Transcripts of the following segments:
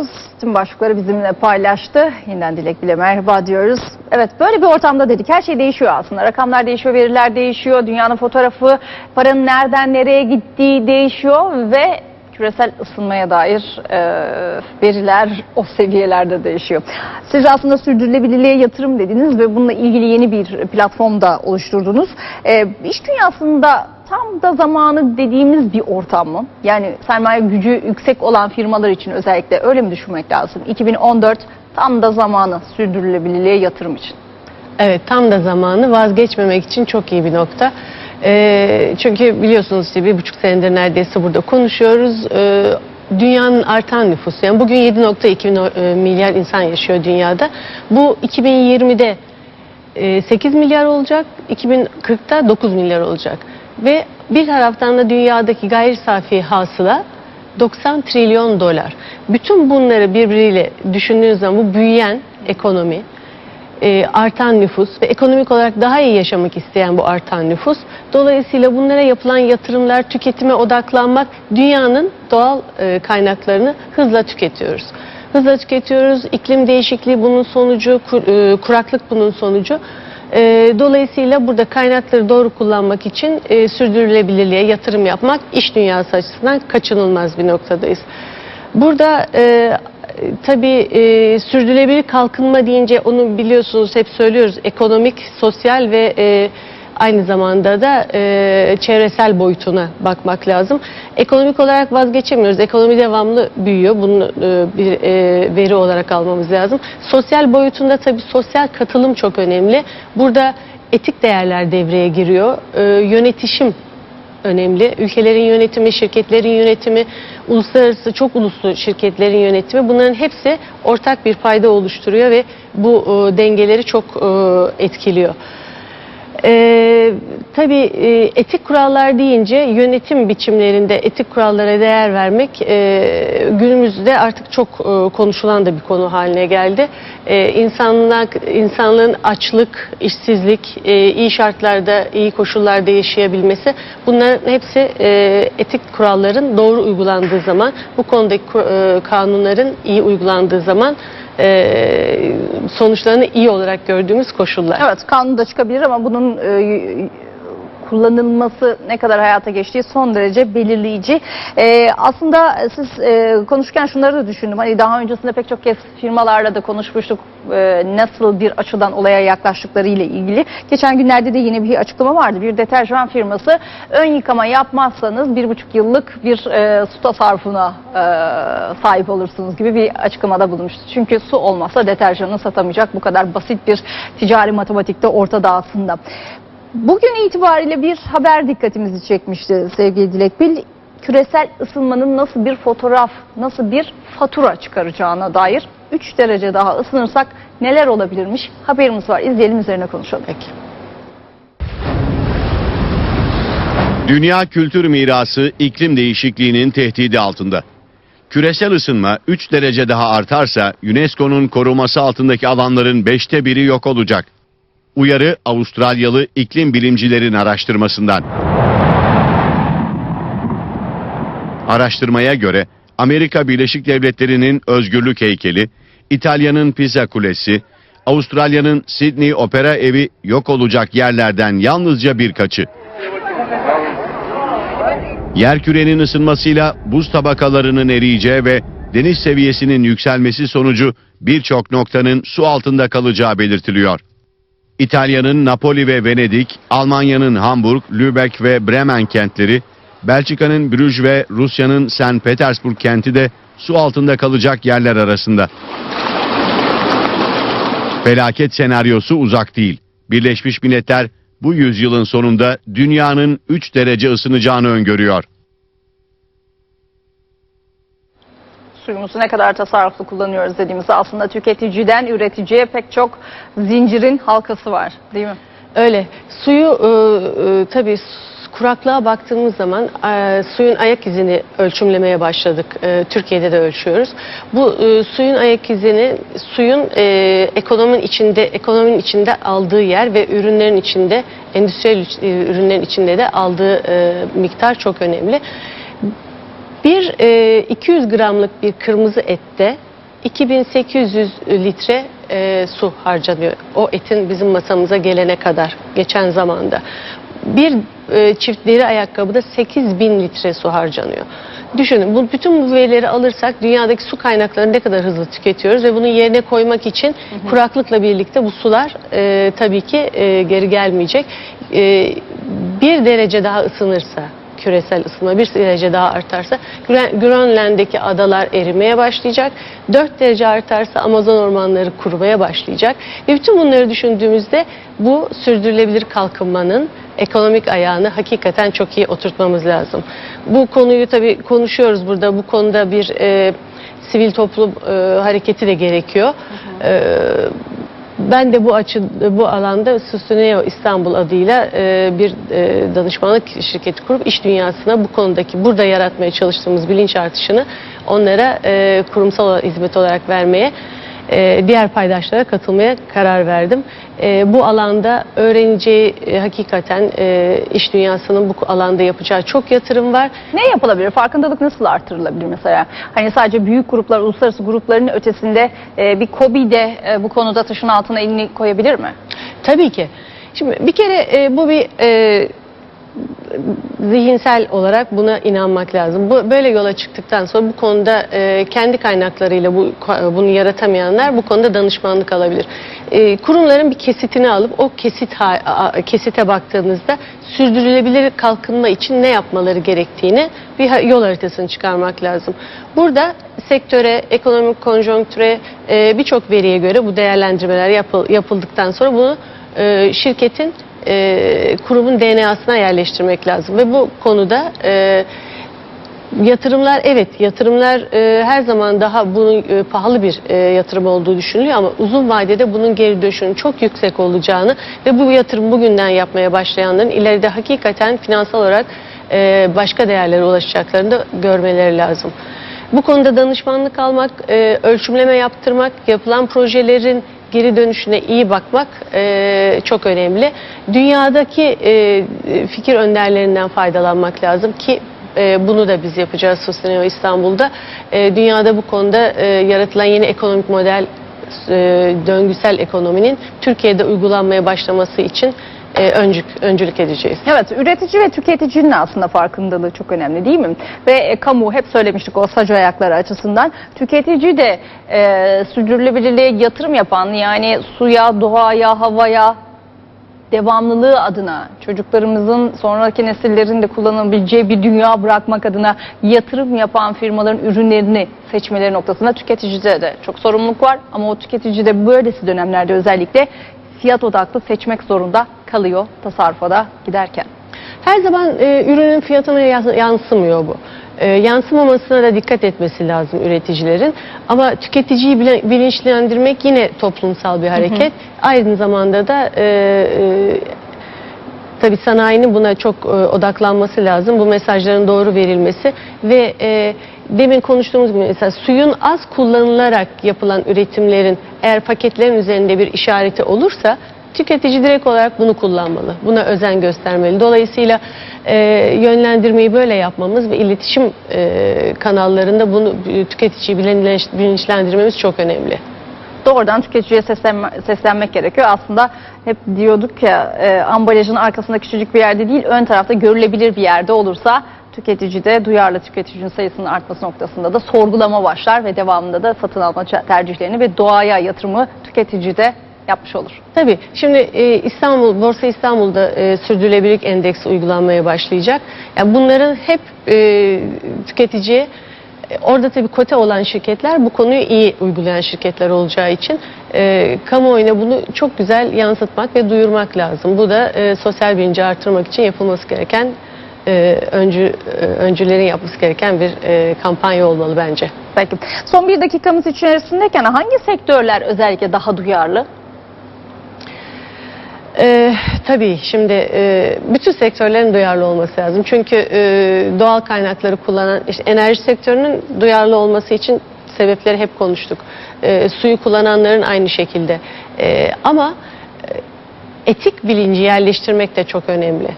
konuşuyoruz. Tüm başlıkları bizimle paylaştı. Yeniden Dilek bile merhaba diyoruz. Evet böyle bir ortamda dedik her şey değişiyor aslında. Rakamlar değişiyor, veriler değişiyor. Dünyanın fotoğrafı, paranın nereden nereye gittiği değişiyor ve küresel ısınmaya dair e, veriler o seviyelerde değişiyor. Siz aslında sürdürülebilirliğe yatırım dediniz ve bununla ilgili yeni bir platform da oluşturdunuz. E, iş dünyasında tam da zamanı dediğimiz bir ortam mı? Yani sermaye gücü yüksek olan firmalar için özellikle öyle mi düşünmek lazım? 2014 tam da zamanı sürdürülebilirliğe yatırım için. Evet tam da zamanı vazgeçmemek için çok iyi bir nokta. Ee, çünkü biliyorsunuz işte bir buçuk senedir neredeyse burada konuşuyoruz. Ee, dünyanın artan nüfusu yani bugün 7.2 no- e, milyar insan yaşıyor dünyada. Bu 2020'de e, 8 milyar olacak, 2040'ta 9 milyar olacak. Ve bir taraftan da dünyadaki gayri safi hasıla 90 trilyon dolar. Bütün bunları birbiriyle düşündüğünüz zaman bu büyüyen ekonomi, e, artan nüfus ve ekonomik olarak daha iyi yaşamak isteyen bu artan nüfus. Dolayısıyla bunlara yapılan yatırımlar, tüketime odaklanmak, dünyanın doğal e, kaynaklarını hızla tüketiyoruz. Hızla tüketiyoruz, iklim değişikliği bunun sonucu, e, kuraklık bunun sonucu. E, dolayısıyla burada kaynakları doğru kullanmak için e, sürdürülebilirliğe yatırım yapmak iş dünyası açısından kaçınılmaz bir noktadayız. Burada tabii e, sürdürülebilir kalkınma deyince onu biliyorsunuz hep söylüyoruz ekonomik, sosyal ve e, aynı zamanda da e, çevresel boyutuna bakmak lazım. Ekonomik olarak vazgeçemiyoruz. Ekonomi devamlı büyüyor. Bunu e, bir e, veri olarak almamız lazım. Sosyal boyutunda tabii sosyal katılım çok önemli. Burada etik değerler devreye giriyor. E, yönetişim önemli. Ülkelerin yönetimi, şirketlerin yönetimi, uluslararası çok uluslu şirketlerin yönetimi bunların hepsi ortak bir fayda oluşturuyor ve bu e, dengeleri çok e, etkiliyor. Ee, tabii e, etik kurallar deyince yönetim biçimlerinde etik kurallara değer vermek e, günümüzde artık çok e, konuşulan da bir konu haline geldi. E, insanlık, insanlığın açlık, işsizlik, e, iyi şartlarda, iyi koşullarda yaşayabilmesi bunların hepsi e, etik kuralların doğru uygulandığı zaman, bu konudaki e, kanunların iyi uygulandığı zaman sonuçlarını iyi olarak gördüğümüz koşullar. Evet kanun da çıkabilir ama bunun e, kullanılması ne kadar hayata geçtiği son derece belirleyici. E, aslında siz e, konuşurken şunları da düşündüm. Hani daha öncesinde pek çok kez firmalarla da konuşmuştuk e, nasıl bir açıdan olaya yaklaştıkları ile ilgili. Geçen günlerde de yine bir açıklama vardı. Bir deterjan firması ön yıkama yapmazsanız bir buçuk yıllık bir e, su tasarrufuna e, sahip olursunuz gibi bir açıklamada bulunmuştu. Çünkü su olmazsa deterjanı satamayacak bu kadar basit bir ticari matematikte ortada aslında. Bugün itibariyle bir haber dikkatimizi çekmişti sevgili Dilek Bil. Küresel ısınmanın nasıl bir fotoğraf, nasıl bir fatura çıkaracağına dair 3 derece daha ısınırsak neler olabilirmiş haberimiz var. İzleyelim üzerine konuşalım. Peki. Dünya kültür mirası iklim değişikliğinin tehdidi altında. Küresel ısınma 3 derece daha artarsa UNESCO'nun koruması altındaki alanların 5'te biri yok olacak. Uyarı Avustralyalı iklim bilimcilerin araştırmasından. Araştırmaya göre Amerika Birleşik Devletleri'nin özgürlük heykeli, İtalya'nın Pisa Kulesi, Avustralya'nın Sydney Opera Evi yok olacak yerlerden yalnızca birkaçı. Yerkürenin ısınmasıyla buz tabakalarının eriyeceği ve deniz seviyesinin yükselmesi sonucu birçok noktanın su altında kalacağı belirtiliyor. İtalya'nın Napoli ve Venedik, Almanya'nın Hamburg, Lübeck ve Bremen kentleri, Belçika'nın Brüj ve Rusya'nın St. Petersburg kenti de su altında kalacak yerler arasında. Felaket senaryosu uzak değil. Birleşmiş Milletler bu yüzyılın sonunda dünyanın 3 derece ısınacağını öngörüyor. Suyumuzu ne kadar tasarruflu kullanıyoruz dediğimizde aslında tüketiciden üreticiye pek çok zincirin halkası var değil mi? Öyle. Suyu e, e, tabii kuraklığa baktığımız zaman e, suyun ayak izini ölçümlemeye başladık. E, Türkiye'de de ölçüyoruz. Bu e, suyun ayak izini suyun e, ekonominin içinde ekonominin içinde aldığı yer ve ürünlerin içinde endüstriyel e, ürünlerin içinde de aldığı e, miktar çok önemli. Bir e, 200 gramlık bir kırmızı ette 2800 litre e, su harcanıyor. O etin bizim masamıza gelene kadar geçen zamanda. Bir e, çift deri ayakkabıda 8000 litre su harcanıyor. Düşünün bu, bütün bu verileri alırsak dünyadaki su kaynaklarını ne kadar hızlı tüketiyoruz ve bunu yerine koymak için kuraklıkla birlikte bu sular e, tabii ki e, geri gelmeyecek. E, bir derece daha ısınırsa küresel ısınma bir derece daha artarsa Grönland'daki adalar erimeye başlayacak. 4 derece artarsa Amazon ormanları kurumaya başlayacak. Ve bütün bunları düşündüğümüzde bu sürdürülebilir kalkınmanın ekonomik ayağını hakikaten çok iyi oturtmamız lazım. Bu konuyu tabii konuşuyoruz burada. Bu konuda bir e, sivil toplum e, hareketi de gerekiyor. E, ben de bu açı bu alanda Sustaineo İstanbul adıyla e, bir e, danışmanlık şirketi kurup iş dünyasına bu konudaki burada yaratmaya çalıştığımız bilinç artışını onlara e, kurumsal hizmet olarak vermeye e, diğer paydaşlara katılmaya karar verdim. E, bu alanda öğreneceği e, hakikaten e, iş dünyasının bu alanda yapacağı çok yatırım var. Ne yapılabilir? Farkındalık nasıl artırılabilir mesela? Hani sadece büyük gruplar, uluslararası grupların ötesinde e, bir KOBİ de e, bu konuda taşın altına elini koyabilir mi? Tabii ki. Şimdi bir kere e, bu bir e, zihinsel olarak buna inanmak lazım. Bu böyle yola çıktıktan sonra bu konuda e, kendi kaynaklarıyla bu bunu yaratamayanlar bu konuda danışmanlık alabilir. E, kurumların bir kesitini alıp o kesit ha- a- kesite baktığınızda sürdürülebilir kalkınma için ne yapmaları gerektiğini bir yol haritasını çıkarmak lazım. Burada sektöre, ekonomik konjonktüre e, birçok veriye göre bu değerlendirmeler yapıl- yapıldıktan sonra bunu e, şirketin e, kurumun DNA'sına yerleştirmek lazım ve bu konuda e, yatırımlar evet yatırımlar e, her zaman daha bunun e, pahalı bir e, yatırım olduğu düşünülüyor ama uzun vadede bunun geri dönüşünün çok yüksek olacağını ve bu yatırım bugünden yapmaya başlayanların ileride hakikaten finansal olarak e, başka değerlere ulaşacaklarını da görmeleri lazım. Bu konuda danışmanlık almak, e, ölçümleme yaptırmak, yapılan projelerin geri dönüşüne iyi bakmak e, çok önemli. Dünyadaki e, fikir önderlerinden faydalanmak lazım ki e, bunu da biz yapacağız Sustainable İstanbul'da. E, dünyada bu konuda e, yaratılan yeni ekonomik model e, döngüsel ekonominin Türkiye'de uygulanmaya başlaması için e, öncük, öncülük edeceğiz. Evet, üretici ve tüketicinin aslında farkındalığı çok önemli değil mi? Ve e, kamu hep söylemiştik o sac ayakları açısından. Tüketici de e, sürdürülebilirliğe yatırım yapan yani suya, doğaya, havaya devamlılığı adına çocuklarımızın sonraki nesillerin de kullanabileceği bir dünya bırakmak adına yatırım yapan firmaların ürünlerini seçmeleri noktasında tüketicide de çok sorumluluk var. Ama o tüketici de böylesi dönemlerde özellikle fiyat odaklı seçmek zorunda kalıyor tasarrufa da giderken. Her zaman e, ürünün fiyatına yansımıyor bu. E, yansımamasına da dikkat etmesi lazım üreticilerin. Ama tüketiciyi bilinçlendirmek yine toplumsal bir hareket. Aynı zamanda da e, e, tabii sanayinin buna çok e, odaklanması lazım. Bu mesajların doğru verilmesi ve e, demin konuştuğumuz gibi mesela suyun az kullanılarak yapılan üretimlerin eğer paketlerin üzerinde bir işareti olursa tüketici direkt olarak bunu kullanmalı. Buna özen göstermeli. Dolayısıyla e, yönlendirmeyi böyle yapmamız ve iletişim e, kanallarında bunu e, tüketiciyi bilinç- bilinçlendirmemiz çok önemli. Doğrudan tüketiciye seslenme- seslenmek gerekiyor. Aslında hep diyorduk ya e, ambalajın arkasında küçücük bir yerde değil ön tarafta görülebilir bir yerde olursa tüketici de duyarlı tüketicinin sayısının artması noktasında da sorgulama başlar ve devamında da satın alma tercihlerini ve doğaya yatırımı tüketici de yapmış olur. Tabii. Şimdi e, İstanbul, Borsa İstanbul'da e, sürdürülebilirlik endeksi uygulanmaya başlayacak. Yani bunların hep e, tüketiciye e, orada tabii kote olan şirketler bu konuyu iyi uygulayan şirketler olacağı için e, kamuoyuna bunu çok güzel yansıtmak ve duyurmak lazım. Bu da e, sosyal bilinci artırmak için yapılması gereken e, öncü e, öncülerin yapması gereken bir e, kampanya olmalı bence. Peki. Son bir dakikamız içerisindeyken hangi sektörler özellikle daha duyarlı? Ee, tabii şimdi e, bütün sektörlerin duyarlı olması lazım. Çünkü e, doğal kaynakları kullanan işte enerji sektörünün duyarlı olması için sebepleri hep konuştuk. E, suyu kullananların aynı şekilde. E, ama e, etik bilinci yerleştirmek de çok önemli.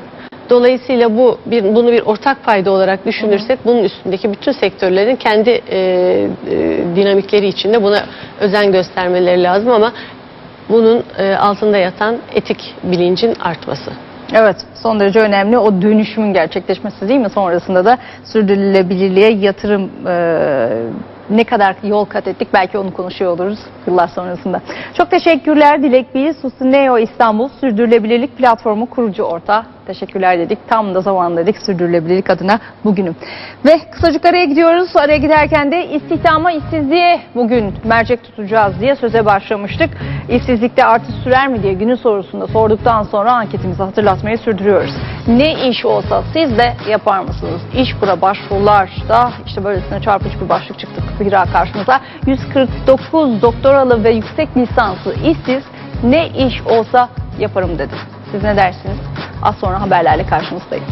Dolayısıyla bu bir, bunu bir ortak payda olarak düşünürsek bunun üstündeki bütün sektörlerin kendi e, e, dinamikleri içinde buna özen göstermeleri lazım ama bunun e, altında yatan etik bilincin artması. Evet son derece önemli o dönüşümün gerçekleşmesi değil mi? Sonrasında da sürdürülebilirliğe yatırım e, ne kadar yol kat ettik belki onu konuşuyor oluruz yıllar sonrasında. Çok teşekkürler Dilek Bey, Susineo İstanbul Sürdürülebilirlik Platformu kurucu ortağı. Teşekkürler dedik. Tam da zaman dedik sürdürülebilirlik adına bugünüm. Ve kısacık araya gidiyoruz. Araya giderken de istihdama işsizliğe bugün mercek tutacağız diye söze başlamıştık. İşsizlikte artış sürer mi diye günün sorusunda sorduktan sonra anketimizi hatırlatmayı sürdürüyoruz. Ne iş olsa siz de yapar mısınız? İşkura başvurularda işte böylesine çarpıcı bir başlık çıktı zira karşımıza. 149 doktoralı ve yüksek lisanslı işsiz ne iş olsa yaparım dedi. Siz ne dersiniz? Az sonra haberlerle karşınızdayım.